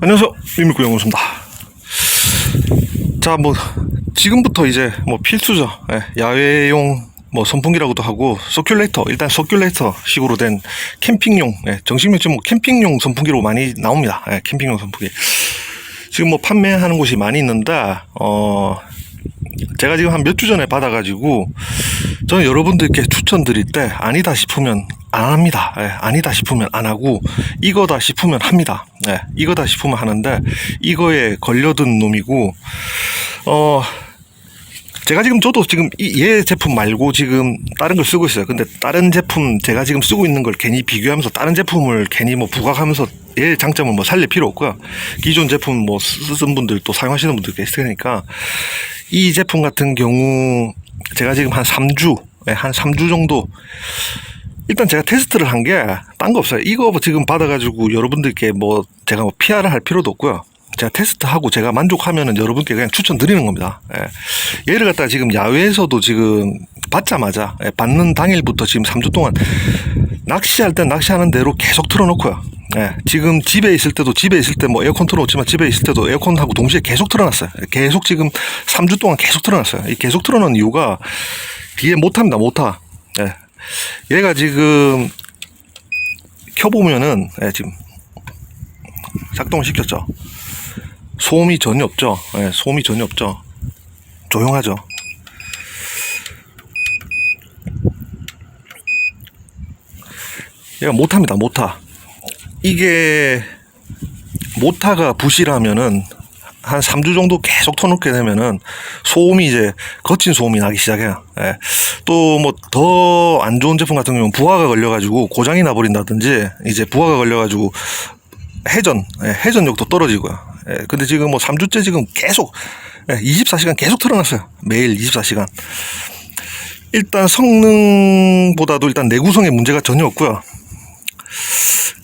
안녕하세요. 이밀구 영호수입니다. 자, 뭐, 지금부터 이제 뭐 필수죠. 예, 야외용 뭐 선풍기라고도 하고, 서큘레이터, 일단 서큘레이터 식으로 된 캠핑용, 예, 정식 명칭 뭐 캠핑용 선풍기로 많이 나옵니다. 예, 캠핑용 선풍기. 지금 뭐 판매하는 곳이 많이 있는데, 어, 제가 지금 한 몇 주 전에 받아가지고 저는 여러분들께 추천드릴 때 아니다 싶으면 안 합니다. 예, 아니다 싶으면 안 하고 이거다 싶으면 합니다. 예, 이거다 싶으면 하는데 이거에 걸려든 놈이고 어 제가 지금 저도 지금 이얘 제품 말고 지금 다른 걸 쓰고 있어요. 근데 다른 제품 제가 지금 쓰고 있는 걸 괜히 비교하면서 다른 제품을 괜히 뭐 부각하면서 얘 장점을 뭐 살릴 필요 없고요. 기존 제품 뭐 쓰신 분들 또 사용하시는 분들 계실 테니까 이 제품 같은 경우 제가 지금 한 3주, 예, 한 3주 정도 일단 제가 테스트를 한 게 딴 거 없어요. 이거 뭐 지금 받아가지고 여러분들께 뭐 제가 뭐 PR을 할 필요도 없고요. 제가 테스트하고 제가 만족하면은 여러분께 그냥 추천드리는 겁니다. 예. 얘를 갖다가 지금 야외에서도 지금 받자마자 예, 받는 당일부터 지금 3주 동안 낚시할 땐 낚시하는 대로 계속 틀어놓고요. 예, 지금 집에 있을 때도 집에 있을 때 뭐 에어컨 틀어놓지만 집에 있을 때도 에어컨하고 동시에 계속 틀어놨어요. 계속 지금 3주 동안 계속 틀어놨어요. 이 계속 틀어놓은 이유가 뒤에 못합니다. 못하. 예. 얘가 지금 켜보면은 예, 지금 작동을 시켰죠. 소음이 전혀 없죠. 예, 소음이 전혀 없죠. 조용하죠. 얘가 못합니다. 못하. 이게 모타가 부실하면은 한 3주 정도 계속 터놓게 되면은 소음이 이제 거친 소음이 나기 시작해요. 예. 또뭐 더 안 좋은 제품 같은 경우는 부하가 걸려가지고 고장이 나버린다든지 이제 부하가 걸려가지고 회전, 예, 회전력도 떨어지고요. 예, 근데 지금 뭐 3주째 지금 계속 예, 24시간 계속 틀어놨어요. 매일 24시간. 일단 성능보다도 일단 내구성에 문제가 전혀 없고요.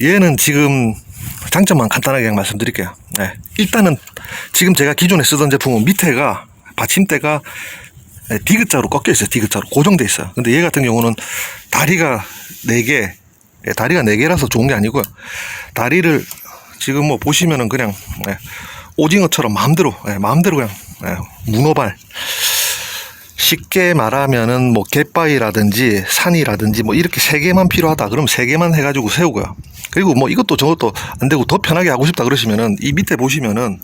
얘는 지금 장점만 간단하게 말씀드릴게요. 네. 일단은 지금 제가 기존에 쓰던 제품은 밑에가 받침대가 네, 디귿자로 꺾여 있어요. 디귿자로 고정돼 있어요. 근데 얘 같은 경우는 다리가 4개, 예, 다리가 4개라서 좋은 게 아니고요. 다리를 지금 뭐 보시면은 그냥 예, 오징어처럼 마음대로 예, 마음대로 그냥 예, 문어발 쉽게 말하면은 뭐 갯바위라든지 산이라든지 뭐 이렇게 세 개만 필요하다. 그럼 세 개만 해가지고 세우고요. 그리고 뭐 이것도 저것도 안 되고 더 편하게 하고 싶다 그러시면은 이 밑에 보시면은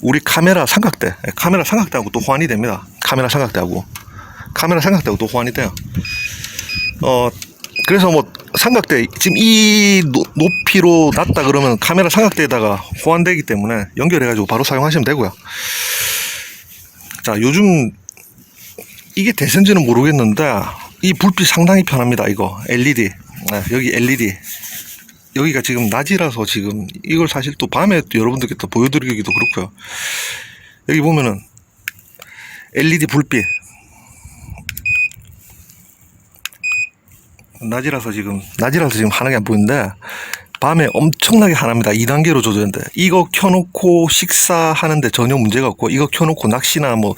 우리 카메라 삼각대 예, 카메라 삼각대하고 또 호환이 됩니다. 카메라 삼각대하고. 카메라 삼각대하고 또 호환이 돼요. 어 그래서 뭐 삼각대 지금 이 노- 높이로 놨다 그러면 카메라 삼각대에다가 호환되기 때문에 연결해가지고 바로 사용하시면 되고요. 자 요즘 이게 대세인지는 모르겠는데 이 불빛 상당히 편합니다 이거. LED 네, 여기 LED 여기가 지금 낮이라서 지금 이걸 사실 또 밤에 또 여러분들께 또 보여드리기도 그렇고요. 여기 보면은 LED 불빛. 낮이라서 지금 낮이라서 지금 환하게 안 보이는데 밤에 엄청나게 환합니다. 2단계로 조절인데. 이거 켜놓고 식사하는데 전혀 문제가 없고 이거 켜놓고 낚시나 뭐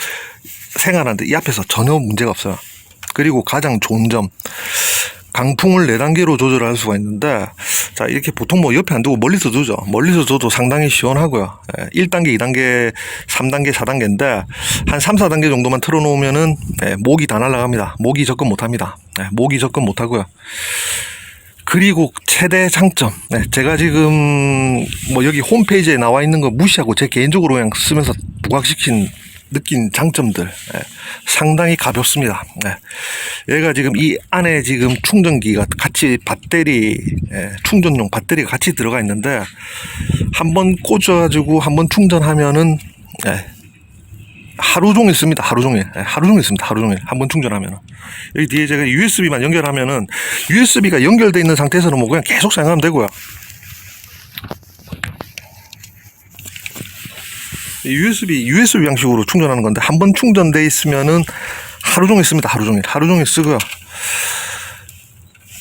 생활하는데 이 앞에서 전혀 문제가 없어요. 그리고 가장 좋은 점 강풍을 4단계로 조절할 수가 있는데 자 이렇게 보통 뭐 옆에 안 두고 멀리서 두죠. 멀리서 둬도 상당히 시원하고요. 예, 1단계 2단계 3단계 4단계인데 한 3, 4단계 정도만 틀어놓으면은 예, 목이 다 날아갑니다. 목이 접근 못합니다. 예, 목이 접근 못하고요. 그리고 최대 장점 네, 제가 지금 뭐 여기 홈페이지에 나와 있는 거 무시하고 제 개인적으로 그냥 쓰면서 부각시킨 느낀 장점들 예, 상당히 가볍습니다. 예. 얘가 지금 이 안에 지금 충전기가 같이 배터리 예, 충전용 배터리가 같이 들어가 있는데 한번 꽂아가지고 한번 충전하면은 예, 하루 종일 씁니다. 하루 종일 예, 하루 종일 씁니다. 하루 종일 한번 충전하면은 여기 뒤에 제가 USB만 연결하면은 USB가 연결돼 있는 상태에서는 뭐 그냥 계속 사용하면 되고요. USB USB 방식으로 충전하는 건데 한 번 충전돼 있으면은 하루 종일 씁니다. 하루 종일 하루 종일 쓰고요.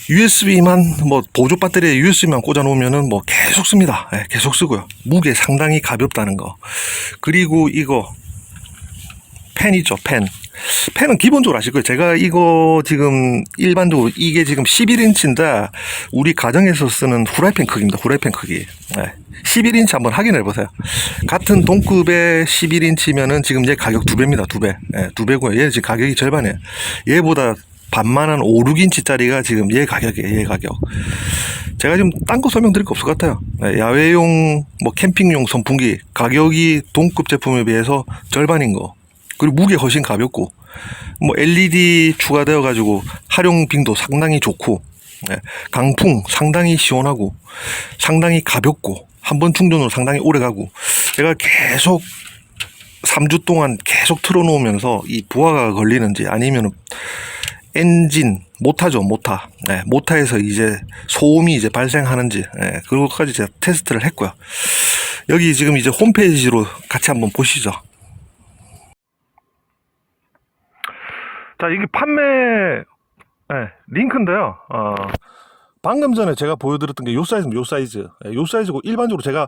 USB만 뭐 보조 배터리에 USB만 꽂아 놓으면은 뭐 계속 씁니다. 예, 계속 쓰고요. 무게 상당히 가볍다는 거. 그리고 이거 펜이죠, 펜. 펜은 기본적으로 아실 거예요. 제가 이거 지금 일반적으로 이게 지금 11인치인데 우리 가정에서 쓰는 후라이팬 크기입니다. 후라이팬 크기. 네. 11인치 한번 확인해 보세요. 같은 동급의 11인치면은 지금 얘 가격 두 배입니다. 두 배. 네, 두 배고요. 얘 지금 가격이 절반이에요. 얘보다 반만한 5, 6인치짜리가 지금 얘 가격이에요. 얘 가격. 제가 지금 딴 거 설명드릴 거 없을 것 같아요. 네, 야외용, 뭐 캠핑용 선풍기 가격이 동급 제품에 비해서 절반인 거. 그리고 무게 훨씬 가볍고, 뭐 LED 추가되어 가지고 활용 빈도 상당히 좋고, 네, 강풍 상당히 시원하고, 상당히 가볍고, 한 번 충전으로 상당히 오래 가고, 제가 계속 3주 동안 계속 틀어놓으면서 이 부하가 걸리는지 아니면 엔진 모타죠 모타 네, 모타에서 이제 소음이 이제 발생하는지 네, 그것까지 제가 테스트를 했고요. 여기 지금 이제 홈페이지로 같이 한번 보시죠 자 이게 판매 네, 링크인데요 어, 방금 전에 제가 보여드렸던 게 요 사이즈입니다 요 사이즈 네, 요 사이즈고 일반적으로 제가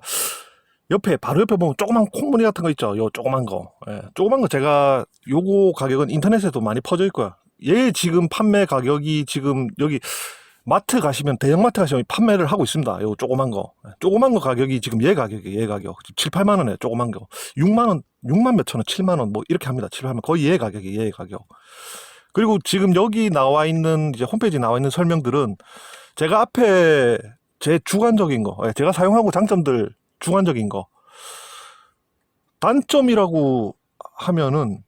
옆에 바로 옆에 보면 조그만 콩무늬 같은 거 있죠 요 조그만 거 예, 조그만 거 제가 요거 가격은 인터넷에도 많이 퍼져 있고요 얘 지금 판매 가격이 지금 여기 마트 가시면 대형마트 가시면 판매를 하고 있습니다. 요 조그만 거. 예, 조그만 거 가격이 지금 얘 가격이에요. 얘 가격. 7, 8만 원에 조그만 거. 6만 원, 6만 몇천 원, 7만 원 뭐 이렇게 합니다. 7, 8만 원. 거의 얘 가격이 얘 가격. 그리고 지금 여기 나와 있는 이제 홈페이지에 나와 있는 설명들은 제가 앞에 제 주관적인 거, 예, 제가 사용하고 장점들 주관적인 거. 단점이라고 하면은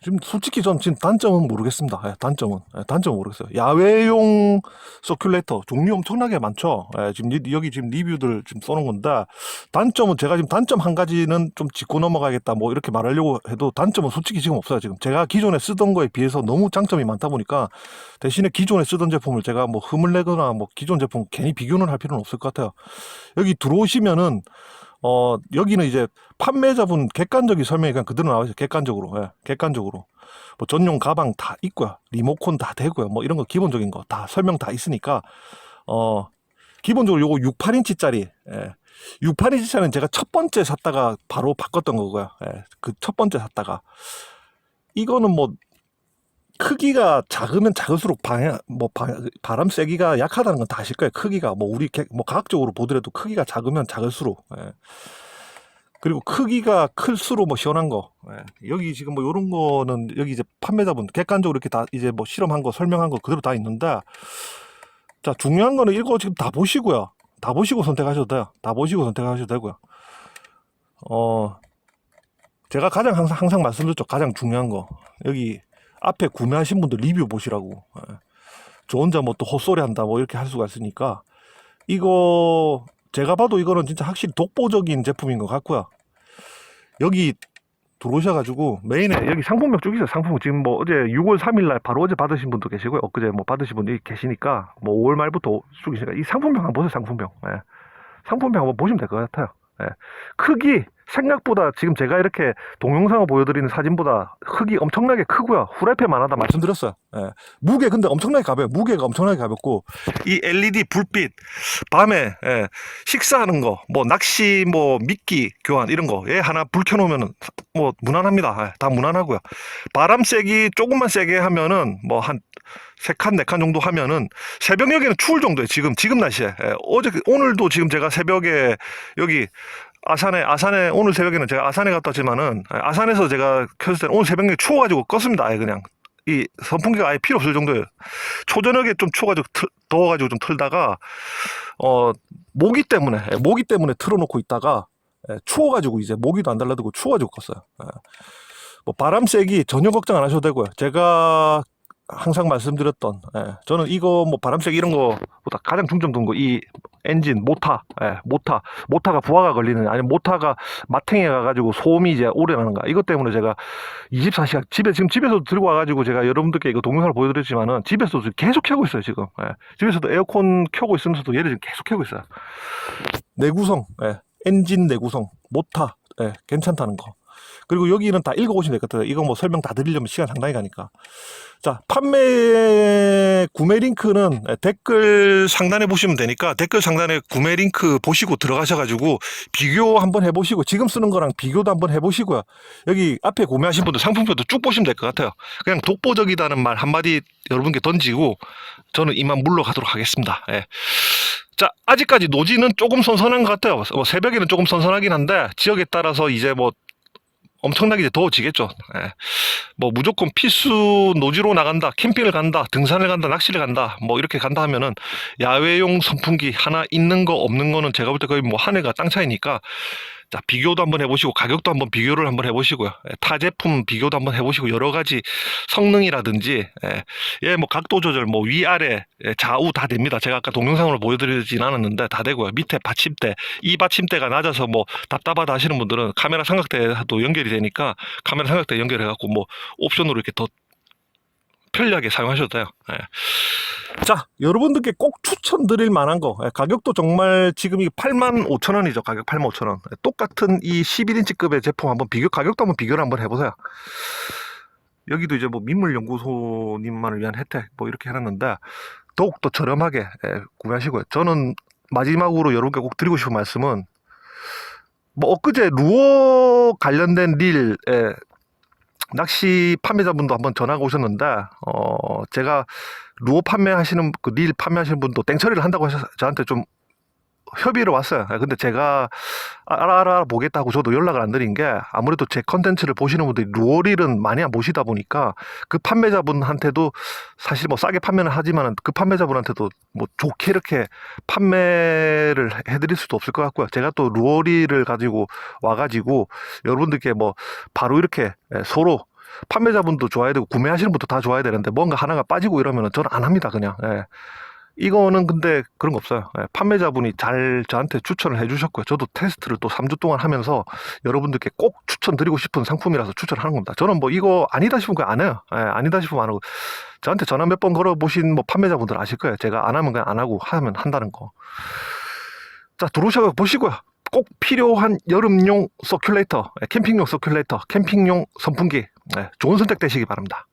지금 솔직히 전 지금 단점은 모르겠습니다. 예, 단점은 예, 단점은 모르겠어요. 야외용 서큘레이터 종류 엄청나게 많죠. 예, 지금 이- 여기 지금 리뷰들 지금 써놓은 건데 단점은 제가 지금 단점 한 가지는 좀 짚고 넘어가겠다 뭐 이렇게 말하려고 해도 단점은 솔직히 지금 없어요. 지금 제가 기존에 쓰던 거에 비해서 너무 장점이 많다 보니까 대신에 기존에 쓰던 제품을 제가 뭐 흠을 내거나 뭐 기존 제품 괜히 비교는 할 필요는 없을 것 같아요. 여기 들어오시면은 어 여기는 이제 판매자분 객관적인 설명이 그냥 그대로 나와 있어요. 객관적으로, 예, 객관적으로. 뭐 전용 가방 다 있고요, 리모컨 다 되고요, 뭐 이런 거 기본적인 거 다 설명 다 있으니까 어 기본적으로 요거 68인치짜리, 예, 68인치짜리는 제가 첫 번째 샀다가 바로 바꿨던 거고요, 예, 그 첫 번째 샀다가. 이거는 뭐 크기가 작으면 작을수록 방향 뭐 바, 바람 세기가 약하다는 건 다 아실 거예요. 크기가 뭐 우리 객- 뭐 과학적으로 보더라도 크기가 작으면 작을수록 예. 그리고 크기가 클수록 뭐 시원한 거 예. 여기 지금 뭐 요런 거는 여기 이제 판매자분 객관적으로 이렇게 다 이제 뭐 실험한 거 설명한 거 그대로 다 있는데 자 중요한 거는 이거 지금 다 보시고요. 다 보시고 선택하셔도 돼요. 다 보시고 선택하셔도 되고요. 어 제가 가장 항상 항상 말씀드렸죠. 가장 중요한 거 여기 앞에 구매하신 분들 리뷰 보시라고. 예. 저 혼자 뭐 또 헛소리 한다 뭐 이렇게 할 수가 있으니까 이거 제가 봐도 이거는 진짜 확실히 독보적인 제품인 것 같고요. 여기 들어오셔가지고 메인에 여기 상품명 쭉 있어요. 상품 지금 뭐 어제 6월 3일날 바로 어제 받으신 분도 계시고요. 엊그제 뭐 받으신 분들이 계시니까 뭐 5월 말부터 쭉 계시니까 이 상품명 한번 보세요. 상품명. 예. 상품명 한번 보시면 될 것 같아요. 예. 크기 생각보다 지금 제가 이렇게 동영상을 보여드리는 사진보다 크기 엄청나게 크고요. 후라이팬만 하다 말씀드렸어요. 예. 무게 근데 엄청나게 가벼워요. 무게가 엄청나게 가볍고 이 LED 불빛 밤에 예, 식사하는 거, 뭐 낚시, 뭐 미끼 교환 이런 거, 얘 하나 불 켜놓으면은 뭐 무난합니다. 예, 다 무난하고요. 바람 세기 조금만 세게 하면은 뭐 한 세 칸, 네 칸 정도 하면은 새벽녘에는 추울 정도예요. 지금 지금 날씨에 예, 어제 오늘도 지금 제가 새벽에 여기 아산에 아산에 오늘 새벽에는 제가 아산에 갔다 왔지만은 예, 아산에서 제가 켰을 때는 오늘 새벽에 추워가지고 껐습니다. 아예 그냥 이 선풍기가 아예 필요 없을 정도예요. 초저녁에 좀 추워가지고 틀- 더워가지고 좀 틀다가 어 모기 때문에 예, 모기 때문에 틀어놓고 있다가 예, 추워가지고 이제 모기도 안 달라들고 추워가지고 껐어요. 예. 뭐 바람 세기 전혀 걱정 안 하셔도 되고요. 제가 항상 말씀드렸던 예, 저는 이거 뭐 바람 세기 이런 거보다 가장 중점 둔 거 이 엔진 모타 예, 모타 모타가 부하가 걸리는 아니면 모타가 마탱에 가가지고 소음이 이제 오래 나는가 이것 때문에 제가 24시간 집에 지금 집에서도 들고 와가지고 제가 여러분들께 이거 동영상을 보여드렸지만은 집에서도 계속 켜고 있어요 지금 예. 집에서도 에어컨 켜고 있으면서도 얘를 지금 계속 켜고 있어요 내구성 예. 엔진 내구성 모타 예. 괜찮다는 거 그리고 여기는 다 읽어보시면 될 것 같아요. 이거 뭐 설명 다 드리려면 시간 상당히 가니까. 자, 판매 구매 링크는 댓글 상단에 보시면 되니까 댓글 상단에 구매 링크 보시고 들어가셔가지고 비교 한번 해보시고 지금 쓰는 거랑 비교도 한번 해보시고요. 여기 앞에 구매하신 분들 상품표도 쭉 보시면 될 것 같아요. 그냥 독보적이다는 말 한마디 여러분께 던지고 저는 이만 물러가도록 하겠습니다. 예. 자, 아직까지 노지는 조금 선선한 것 같아요. 뭐 새벽에는 조금 선선하긴 한데 지역에 따라서 이제 뭐 엄청나게 더워지겠죠. 예. 뭐 무조건 필수 노지로 나간다, 캠핑을 간다, 등산을 간다, 낚시를 간다, 뭐 이렇게 간다 하면은 야외용 선풍기 하나 있는 거 없는 거는 제가 볼 때 거의 뭐 한 해가 땅 차이니까 자 비교도 한번 해보시고 가격도 한번 비교를 한번 해보시고요. 예, 타 제품 비교도 한번 해보시고 여러 가지 성능이라든지 예, 예, 뭐 각도 조절, 뭐 위아래, 예, 좌우 다 됩니다. 제가 아까 동영상으로 보여드리진 않았는데 다 되고요. 밑에 받침대, 이 받침대가 낮아서 뭐 답답하다 하시는 분들은 카메라 삼각대도 연결이 되니까 카메라 삼각대 연결해갖고 뭐 옵션으로 이렇게 더 편리하게 사용하셔도 돼요. 예. 자, 여러분들께 꼭 추천드릴 만한 거. 예, 가격도 정말 지금 이 8만 5천 원이죠. 가격 8만 5천 원. 예, 똑같은 이 11인치급의 제품 한번 비교, 가격도 한번 비교를 한번 해보세요. 여기도 이제 뭐 민물연구소님만을 위한 혜택 뭐 이렇게 해놨는데 더욱더 저렴하게 예, 구매하시고요. 저는 마지막으로 여러분께 꼭 드리고 싶은 말씀은 뭐 엊그제 루어 관련된 릴에 낚시 판매자분도 한번 전화가 오셨는데 어 제가 루어 판매하시는 그 릴 판매하시는 분도 땡처리를 한다고 하셔서 저한테 좀 협의를 왔어요. 아, 근데 제가 알아 알아 보겠다고 저도 연락을 안 드린 게 아무래도 제 컨텐츠를 보시는 분들이 루어릴은 많이 안 보시다 보니까 그 판매자분한테도 사실 뭐 싸게 판매는 하지만 그 판매자분한테도 뭐 좋게 이렇게 판매를 해드릴 수도 없을 것 같고요. 제가 또 루어릴을 가지고 와가지고 여러분들께 뭐 바로 이렇게 예, 서로 판매자분도 좋아야 되고 구매하시는 분도 다 좋아야 되는데 뭔가 하나가 빠지고 이러면은 저는 안 합니다 그냥 예. 이거는 근데 그런 거 없어요. 예, 판매자분이 잘 저한테 추천을 해주셨고요. 저도 테스트를 또 3주 동안 하면서 여러분들께 꼭 추천드리고 싶은 상품이라서 추천하는 겁니다. 저는 뭐 이거 아니다 싶으면 그냥 안 해요. 예, 아니다 싶으면 안 하고 저한테 전화 몇 번 걸어보신 뭐 판매자분들 아실 거예요. 제가 안 하면 그냥 안 하고 하면 한다는 거 자 들어오셔서 보시고요. 꼭 필요한 여름용 서큘레이터, 예, 캠핑용 서큘레이터, 캠핑용 선풍기 네, 좋은 선택 되시기 바랍니다.